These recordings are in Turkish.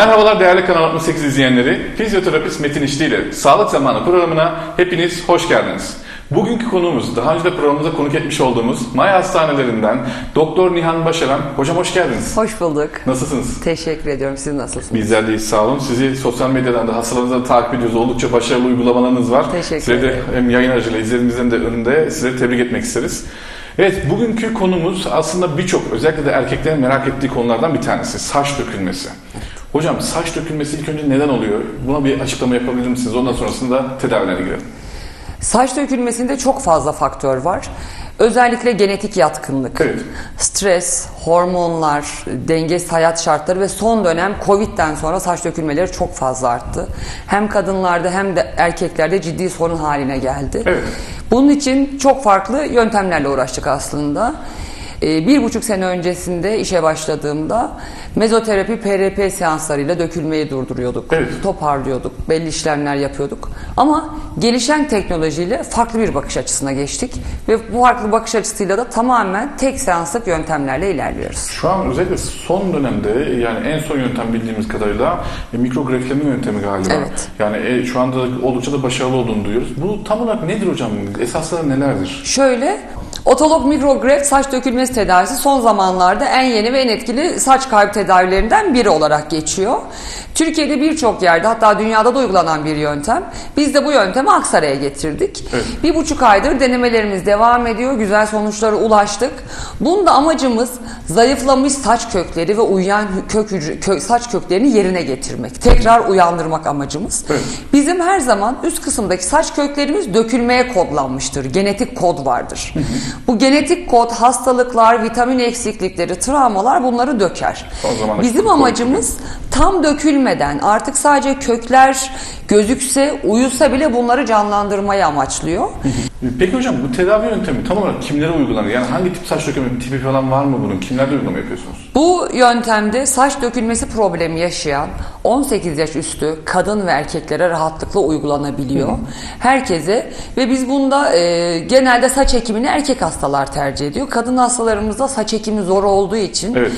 Merhabalar değerli Kanal 68 izleyenleri. Fizyoterapist Metin İşli ile Sağlık Zamanı programına hepiniz hoş geldiniz. Bugünkü konuğumuz daha önce de programımıza konuk etmiş olduğumuz Maya Hastanelerinden Doktor Nihan Başaran. Hocam hoş geldiniz. Hoş bulduk. Nasılsınız? Teşekkür ediyorum. Siz nasılsınız? Bizler de iyiyiz, sağ olun. Sizi sosyal medyadan da hastalarınızdan takip ediyoruz. Oldukça başarılı uygulamalarınız var. Teşekkür Size de ederim. hem yayın aracılığıyla izleyicilerimizin de önünde size tebrik etmek isteriz. Evet, bugünkü konumuz aslında birçok, özellikle de erkeklerin merak ettiği konulardan bir tanesi. Saç dökülmesi. Hocam saç dökülmesi ilk önce neden oluyor? Buna bir açıklama yapabilir misiniz? Ondan sonrasında tedavilerine girelim. Saç dökülmesinde çok fazla faktör var. Özellikle genetik yatkınlık, Evet. stres, hormonlar, dengesiz hayat şartları ve son dönem Covid'den sonra saç dökülmeleri çok fazla arttı. Hem kadınlarda hem de erkeklerde ciddi sorun haline geldi. Evet. Bunun için çok farklı yöntemlerle uğraştık aslında. Ee, Bir buçuk sene öncesinde işe başladığımda mezoterapi PRP seanslarıyla dökülmeyi durduruyorduk. Evet. Toparlıyorduk, belli işlemler yapıyorduk. Ama gelişen teknolojiyle farklı bir bakış açısına geçtik. Ve bu farklı bakış açısıyla da tamamen tek seanslık yöntemlerle ilerliyoruz. Şu an özellikle son dönemde yani en son yöntem bildiğimiz kadarıyla e, mikrogrefleme yöntemi galiba. Evet. Yani e, şu anda oldukça da başarılı olduğunu duyuyoruz. Bu tam olarak nedir hocam? Esasları nelerdir? Şöyle, otolog mikrogreft saç dökülmesi tedavisi son zamanlarda en yeni ve en etkili saç kaybı tedavilerinden biri olarak geçiyor. Türkiye'de birçok yerde hatta dünyada da uygulanan bir yöntem. Biz de bu yöntemi Aksaray'a getirdik. Evet. Bir buçuk aydır denemelerimiz devam ediyor. Güzel sonuçlara ulaştık. Bunda amacımız zayıflamış saç kökleri ve uyuyan kök hücre, saç köklerini yerine getirmek. Tekrar uyandırmak amacımız. Evet. Bizim her zaman üst kısımdaki saç köklerimiz dökülmeye kodlanmıştır. Genetik kod vardır. Bu genetik kod hastalıklar, vitamin eksiklikleri, travmalar bunları döker. Bizim amacımız tam dökülmeden artık sadece kökler gözükse, uyusa bile bunları canlandırmayı amaçlıyor. Peki hocam bu tedavi yöntemi tam olarak kimlere uygulanır? Yani hangi tip saç dökümü tipi falan var mı bunun? Kimlerde uygulama yapıyorsunuz? Bu yöntemde saç dökülmesi problemi yaşayan 18 yaş üstü kadın ve erkeklere rahatlıkla uygulanabiliyor. Herkese ve biz bunda e, genelde saç ekimini erkek hastalar tercih ediyor. Kadın hastalarımızda saç ekimi zor olduğu için Evet.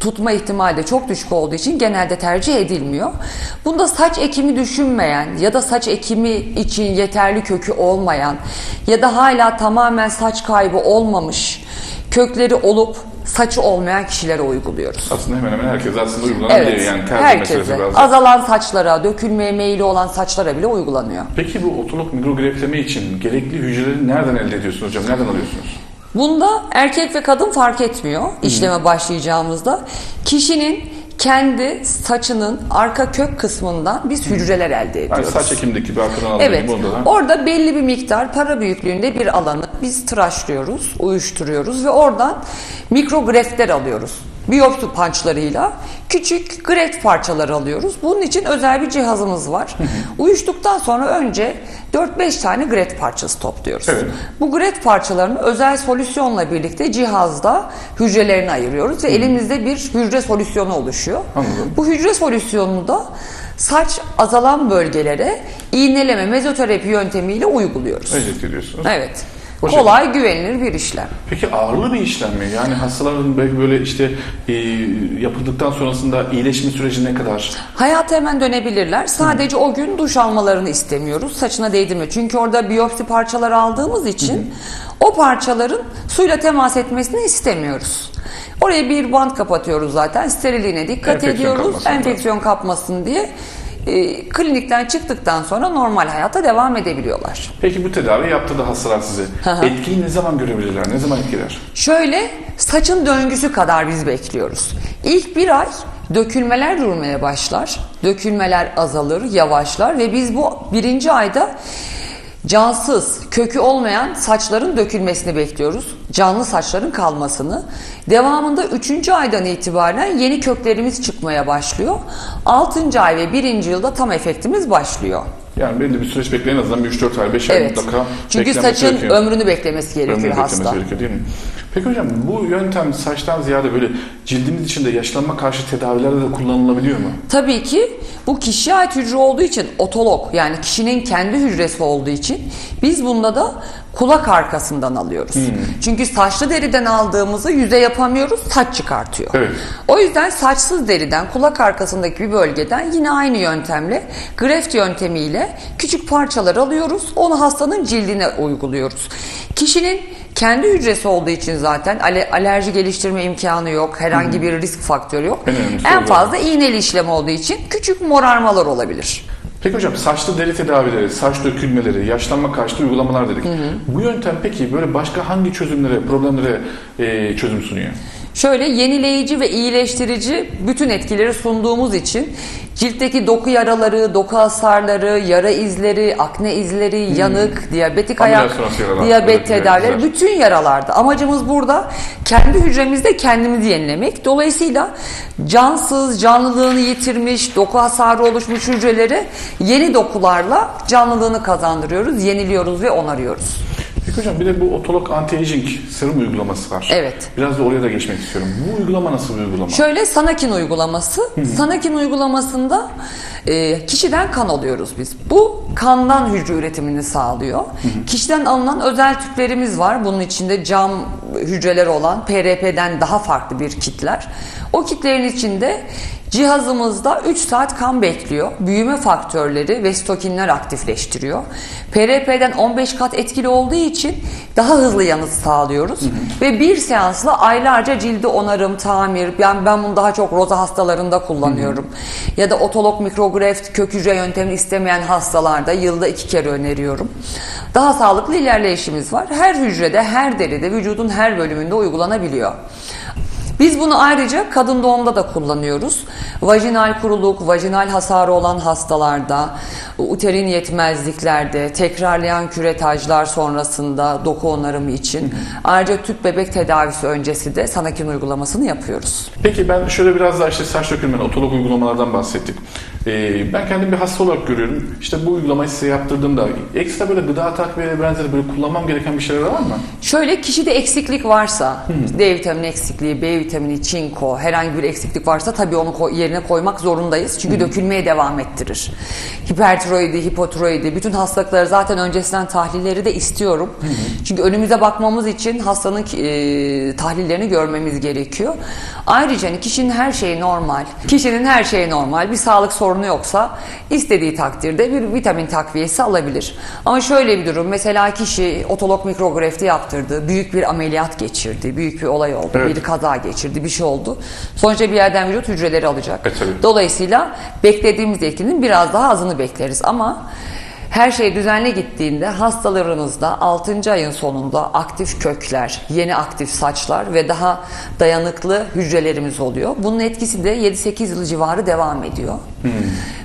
tutma ihtimali de çok düşük olduğu için genelde tercih edilmiyor. Bunda saç ekimi düşünmeyen ya da saç ekimi için yeterli kökü olmayan ya da hala tamamen saç kaybı olmamış kökleri olup saçı olmayan kişilere uyguluyoruz. Aslında hemen hemen herkes aslında uygulanabiliyor Evet, yani tercih herkese. biraz. Azalan saçlara, dökülmeye meyilli olan saçlara bile uygulanıyor. Peki bu otolog mikrogrefleme için gerekli hücreleri nereden elde ediyorsunuz hocam? Nereden alıyorsunuz? Bunda erkek ve kadın fark etmiyor işleme başlayacağımızda. Kişinin kendi saçının arka kök kısmından biz hücreler elde Yani ediyoruz. saç ekimdeki bir arkadan aldığım Evet. gibi onda da. Orada belli bir miktar para büyüklüğünde bir alanı biz tıraşlıyoruz, uyuşturuyoruz ve oradan mikrogrefler alıyoruz. Biyopsi pançlarıyla küçük greft parçaları alıyoruz. Bunun için özel bir cihazımız var. Uyuştuktan sonra önce 4-5 tane gret parçası topluyoruz. Evet. Bu gret parçalarını özel solüsyonla birlikte cihazda hücrelerini ayırıyoruz ve elimizde bir hücre solüsyonu oluşuyor. Anladım. Bu hücre solüsyonunu da saç azalan bölgelere iğneleme mezoterapi yöntemiyle uyguluyoruz. Enjekte ediyorsunuz. Evet. O Kolay, güvenilir bir işlem. Peki ağırlı bir işlem mi? Yani hastaların belki böyle işte e, yapıldıktan sonrasında iyileşme süreci ne kadar? Hayata hemen dönebilirler. Sadece o gün duş almalarını istemiyoruz. Saçına değdirme. Çünkü orada biyopsi parçaları aldığımız için o parçaların suyla temas etmesini istemiyoruz. Oraya bir bant kapatıyoruz zaten. Sterilliğine dikkat Enfeksiyon ediyoruz. kapmasın Enfeksiyon kapmasın diye. E, klinikten çıktıktan sonra normal hayata devam edebiliyorlar. Peki bu tedavi yaptırdı hastalar size. Etkiyi ne zaman görebilirler? Ne zaman etkiler? Şöyle saçın döngüsü kadar biz bekliyoruz. İlk bir ay dökülmeler durmaya başlar. Dökülmeler azalır, yavaşlar ve biz bu birinci ayda cansız, kökü olmayan saçların dökülmesini bekliyoruz. Canlı saçların kalmasını. Devamında üçüncü aydan itibaren yeni köklerimiz çıkmaya başlıyor. Altıncı ay ve birinci yılda tam efektimiz başlıyor. Yani belli bir süreç bekleyin en azından bir 3-4 ay, 5 ay Evet. mutlaka Çünkü saçın gerekiyor. ömrünü beklemesi gerekiyor Ömrünü beklemesi hasta. gerekiyor değil mi? Peki hocam bu yöntem saçtan ziyade böyle cildimiz içinde yaşlanma karşı tedavilerde de kullanılabiliyor mu? Tabii ki bu kişiye ait hücre olduğu için otolog yani kişinin kendi hücresi olduğu için biz bunda da kulak arkasından alıyoruz. Hmm. Çünkü saçlı deriden aldığımızı yüze yapamıyoruz, saç çıkartıyor. Evet. O yüzden saçsız deriden kulak arkasındaki bir bölgeden yine aynı yöntemle greft yöntemiyle küçük parçalar alıyoruz. Onu hastanın cildine uyguluyoruz. Kişinin kendi hücresi olduğu için zaten ale- alerji geliştirme imkanı yok. Herhangi bir risk faktörü yok. En önemlisi En o fazla iğneli işlem olduğu için küçük morarmalar olabilir. Peki hocam saçlı deri tedavileri, saç dökülmeleri, yaşlanma karşıtı uygulamalar dedik. Bu yöntem peki böyle başka hangi çözümlere, problemlere e, çözüm sunuyor? Şöyle yenileyici ve iyileştirici bütün etkileri sunduğumuz için ciltteki doku yaraları, doku hasarları, yara izleri, akne izleri, yanık, diyabetik Hmm. Ayak, yaralar, diyabet tedavileri güzel. bütün yaralarda. Amacımız burada kendi hücremizde kendimizi yenilemek. Dolayısıyla cansız, canlılığını yitirmiş, doku hasarı oluşmuş hücreleri yeni dokularla canlılığını kazandırıyoruz, yeniliyoruz ve onarıyoruz. Peki hocam bir de bu otolog anti-aging serum uygulaması var. Evet. Biraz da oraya da geçmek istiyorum. Bu uygulama nasıl bir uygulama? Şöyle Sanakin uygulaması. Sanakin uygulamasında e, kişiden kan alıyoruz biz. Bu kandan hücre üretimini sağlıyor. Kişiden alınan özel tüplerimiz var. Bunun içinde cam hücreleri olan PRP'den daha farklı bir kitler. O kitlerin içinde Cihazımızda 3 saat kan bekliyor. Büyüme faktörleri ve stokinler aktifleştiriyor. PRP'den 15 kat etkili olduğu için daha hızlı yanıt sağlıyoruz. Ve bir seansla aylarca cildi onarım, tamir. Ben, ben bunu daha çok roza hastalarında kullanıyorum. Ya da otolog mikrogreft kök hücre yöntemini istemeyen hastalarda yılda iki kere öneriyorum. Daha sağlıklı ilerleyişimiz var. Her hücrede, her deride, vücudun her bölümünde uygulanabiliyor. Biz bunu ayrıca kadın doğumda da kullanıyoruz. Vajinal kuruluk, vajinal hasarı olan hastalarda, uterin yetmezliklerde, tekrarlayan küretajlar sonrasında doku onarımı için ayrıca tüp bebek tedavisi öncesi de Sanakin uygulamasını yapıyoruz. Peki ben şöyle biraz daha işte saç dökülmeni, otolog uygulamalardan bahsettik. Ee, ben kendimi bir hasta olarak görüyorum. İşte bu uygulamayı size yaptırdığımda ekstra böyle gıda takviyeleri benzeri böyle kullanmam gereken bir şeyler var mı? Şöyle kişide eksiklik varsa, D vitamini eksikliği, B vitamini, çinko, herhangi bir eksiklik varsa tabii onu yerine koymak zorundayız. Çünkü dökülmeye devam ettirir. Hipertiroidi, hipotiroidi, bütün hastalıkları zaten öncesinden tahlilleri de istiyorum. Çünkü önümüze bakmamız için hastanın e, tahlillerini görmemiz gerekiyor. Ayrıca hani kişinin her şeyi normal, kişinin her şeyi normal, bir sağlık sorunu yoksa istediği takdirde bir vitamin takviyesi alabilir. Ama şöyle bir durum, mesela kişi otolog mikrografti yaptırdı, büyük bir ameliyat geçirdi, büyük bir olay oldu, Evet. bir kaza geçirdi, bir şey oldu. Sonuçta bir yerden vücut hücreleri alacak. E, tabii. Dolayısıyla beklediğimiz etkinin biraz daha azını bekleriz ama her şey düzenli gittiğinde hastalarınızda 6. ayın sonunda aktif kökler, yeni aktif saçlar ve daha dayanıklı hücrelerimiz oluyor. Bunun etkisi de 7-8 yıl civarı devam ediyor.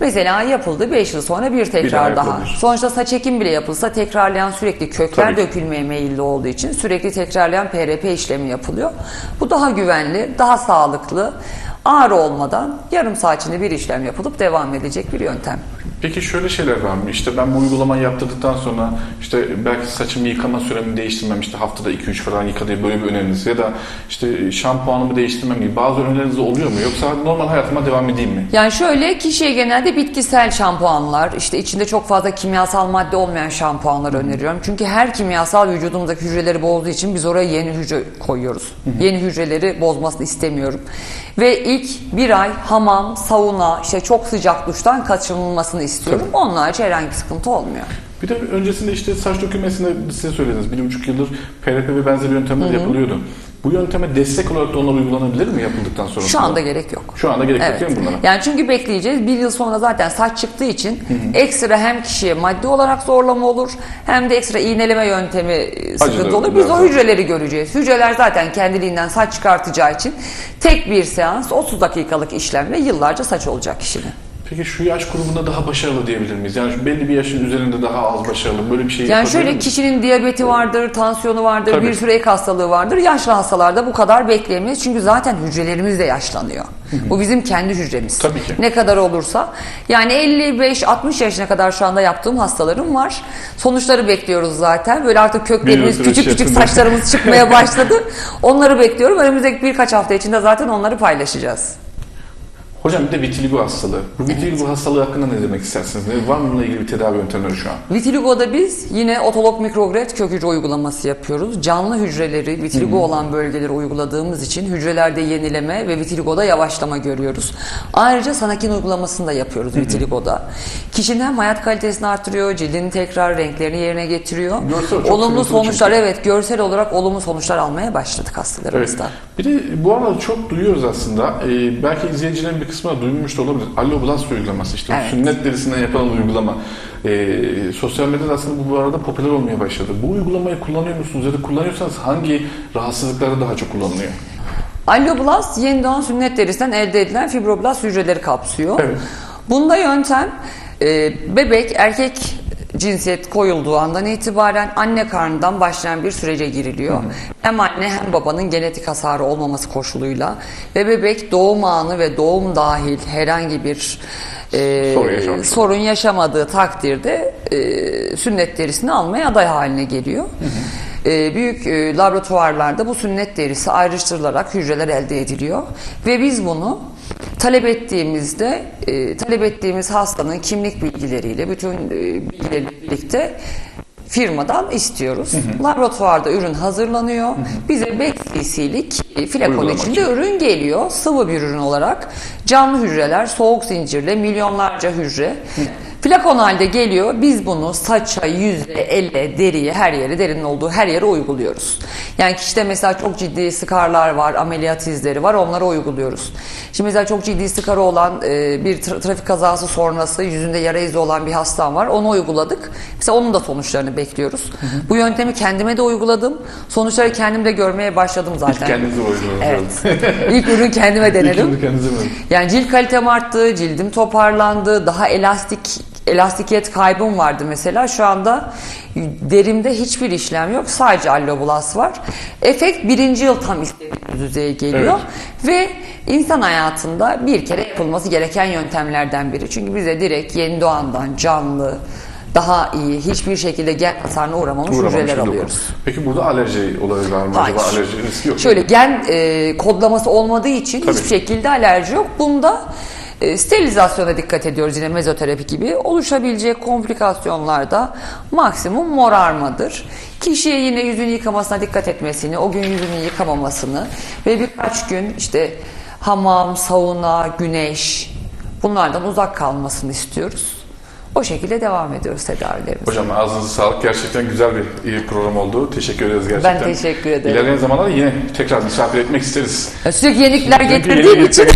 Mesela yapıldı 5 yıl sonra bir tekrar daha daha. Sonuçta saç ekim bile yapılsa tekrarlayan sürekli kökler Tabii dökülmeye meyilli olduğu için sürekli tekrarlayan PRP işlemi yapılıyor. Bu daha güvenli, daha sağlıklı, ağrı olmadan yarım saat içinde bir işlem yapılıp devam edecek bir yöntem. Peki şöyle şeyler var mı? İşte ben bu uygulamayı yaptırdıktan sonra işte belki saçımı yıkama süremi değiştirmem işte haftada 2-3 falan yıka diye böyle bir öneriniz ya da işte şampuanımı değiştirmem gibi bazı öneriniz oluyor mu? Yoksa normal hayatıma devam edeyim mi? Yani şöyle kişiye genelde bitkisel şampuanlar, işte içinde çok fazla kimyasal madde olmayan şampuanlar öneriyorum. Çünkü her kimyasal vücudumuzdaki hücreleri bozduğu için biz oraya yeni hücre koyuyoruz. Yeni hücreleri bozmasını istemiyorum. Ve ilk bir ay hamam, sauna, işte çok sıcak duştan kaçınılmasını istiyorum. Onun harici herhangi bir sıkıntı olmuyor. Bir de öncesinde işte saç dökülmesinde size söylediniz. Bir buçuk yıldır PRP ve benzeri yöntemler yapılıyordu. Bu yönteme destek olarak da onlar uygulanabilir mi yapıldıktan sonra? Şu anda gerek yok. Şu anda gerek yok Evet. değil mi bunlara? Yani çünkü bekleyeceğiz. Bir yıl sonra zaten saç çıktığı için ekstra hem kişiye maddi olarak zorlama olur hem de ekstra iğneleme yöntemi sıkıntı olur. Biz o hücreleri göreceğiz. Hücreler zaten kendiliğinden saç çıkartacağı için tek bir seans 30 dakikalık işlemle yıllarca saç olacak kişinin. Peki şu yaş grubunda daha başarılı diyebilir miyiz? Yani şu belli bir yaşın üzerinde daha az başarılı böyle bir şey Yani yapabilir şöyle miyiz? kişinin diyabeti vardır, tansiyonu vardır, Tabii. bir sürü ek hastalığı vardır. Yaşlı hastalarda bu kadar bekleyemeyiz. Çünkü zaten hücrelerimiz de yaşlanıyor. Bu bizim kendi hücremiz. Tabii ki. Ne kadar olursa. Yani 55-60 yaşına kadar şu anda yaptığım hastalarım var. Sonuçları bekliyoruz zaten. Böyle artık köklerimiz, küçük küçük saçlarımız çıkmaya başladı. Onları bekliyorum. Önümüzdeki birkaç hafta içinde zaten onları paylaşacağız. Hocam bir de vitiligo hastalığı. Bu vitiligo hastalığı hakkında ne demek istersiniz? Ne, var mı bununla ilgili bir tedavi yöntemleri şu an? Vitiligo'da biz yine otolog mikrogret kök hücre uygulaması yapıyoruz. Canlı hücreleri vitiligo olan bölgeleri uyguladığımız için hücrelerde yenileme ve vitiligo'da yavaşlama görüyoruz. Ayrıca sanakin uygulamasını da yapıyoruz vitiligo'da. Kişinin hem hayat kalitesini artırıyor, cildinin tekrar renklerini yerine getiriyor. Görsel olumlu sonuçlar çünkü. evet görsel olarak olumlu sonuçlar almaya başladık hastalarımızda. Bir de bu arada çok duyuyoruz aslında. Ee, belki izleyicilerin bir kısmı da duymuş da olabilir. Alloblast uygulaması işte. Evet. Sünnet derisinden yapılan uygulama. Ee, sosyal medyada aslında bu, bu arada popüler olmaya başladı. Bu uygulamayı kullanıyor musunuz? Ya da kullanıyorsanız hangi rahatsızlıklarda daha çok kullanılıyor? Alloblast yeni doğan sünnet derisinden elde edilen fibroblast hücreleri kapsıyor. Evet. Bunda yöntem e, bebek erkek cinsiyet koyulduğu andan itibaren anne karnından başlayan bir sürece giriliyor. Hem anne hem babanın genetik hasarı olmaması koşuluyla ve bebek doğum anı ve doğum dahil herhangi bir e, Sorun sorun yaşamadığı takdirde e, sünnet derisini almaya aday haline geliyor. E, büyük e, laboratuvarlarda bu sünnet derisi ayrıştırılarak hücreler elde ediliyor ve biz bunu talep ettiğimizde e, talep ettiğimiz hastanın kimlik bilgileriyle bütün e, bilgileri birlikte firmadan istiyoruz. Laboratuvarda ürün hazırlanıyor. Bize 5 cc'lik e, flakon Uygulama içinde ürün geliyor. Sıvı bir ürün olarak. Canlı hücreler soğuk zincirle milyonlarca hücre. Flakon halde geliyor. Biz bunu saça, yüze, elle, deriye, her yere, derinin olduğu her yere uyguluyoruz. Yani kişide mesela çok ciddi skarlar var, ameliyat izleri var. Onlara uyguluyoruz. Şimdi mesela çok ciddi skarı olan e, bir tra- trafik kazası sonrası yüzünde yara izi olan bir hastam var. Onu uyguladık. Mesela onun da sonuçlarını bekliyoruz. Bu yöntemi kendime de uyguladım. Sonuçları kendim de görmeye başladım zaten. İlk kendinize uyguladınız. Evet. İlk ürün kendime İlk denedim. şimdi kendinize mi? Yani cilt kalitem arttı, cildim toparlandı, daha elastik elastikiyet kaybım vardı mesela. Şu anda derimde hiçbir işlem yok. Sadece alloblast var. Efekt birinci yıl tam istediğimiz düzeye geliyor. Ve insan hayatında bir kere yapılması gereken yöntemlerden biri. Çünkü bize direkt yeni doğandan canlı, daha iyi, hiçbir şekilde gen hasarına uğramamış, Uğramamış hücreler alıyoruz. Peki burada alerji olayı var mı? Hayır. Acaba alerji riski yok mu? Şöyle gen e, kodlaması olmadığı için Tabii. hiçbir şekilde alerji yok. Bunda e, sterilizasyona dikkat ediyoruz yine mezoterapi gibi. Oluşabilecek komplikasyonlarda maksimum morarmadır. Kişiye yine yüzünü yıkamasına dikkat etmesini, o gün yüzünü yıkamamasını ve birkaç gün işte hamam, sauna, güneş bunlardan uzak kalmasını istiyoruz. O şekilde devam ediyoruz tedavilerimize. Hocam ağzınıza sağlık. Gerçekten güzel bir iyi program oldu. Teşekkür ederiz gerçekten. Ben teşekkür ederim. İlerleyen zamanlarda yine tekrar misafir etmek isteriz. Ya Sürekli yenilikler getirdiğim yeni için.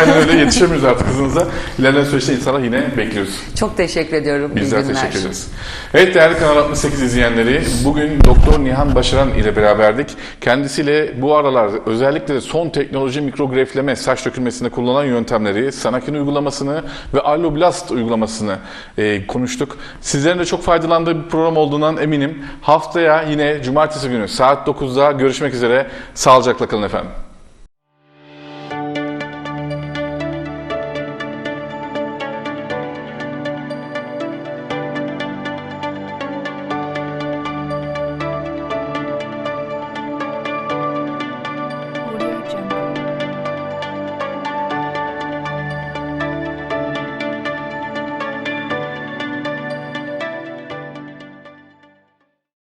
Aynen öyle yetişemiyoruz artık hızınıza. İlerleyen süreçte inşallah yine bekliyoruz. çok teşekkür ediyorum. Bizler teşekkür ederiz. Evet değerli Kanal 68 izleyenleri, bugün Doktor Nihan Başaran ile beraberdik. Kendisiyle bu aralar özellikle de son teknoloji mikrogrefleme saç dökülmesinde kullanılan yöntemleri, Sanakin uygulamasını ve Alloblast uygulamasını konuştuk. Sizlerin de çok faydalandığı bir program olduğundan eminim. Haftaya yine cumartesi günü saat 9'da görüşmek üzere. Sağlıcakla kalın efendim.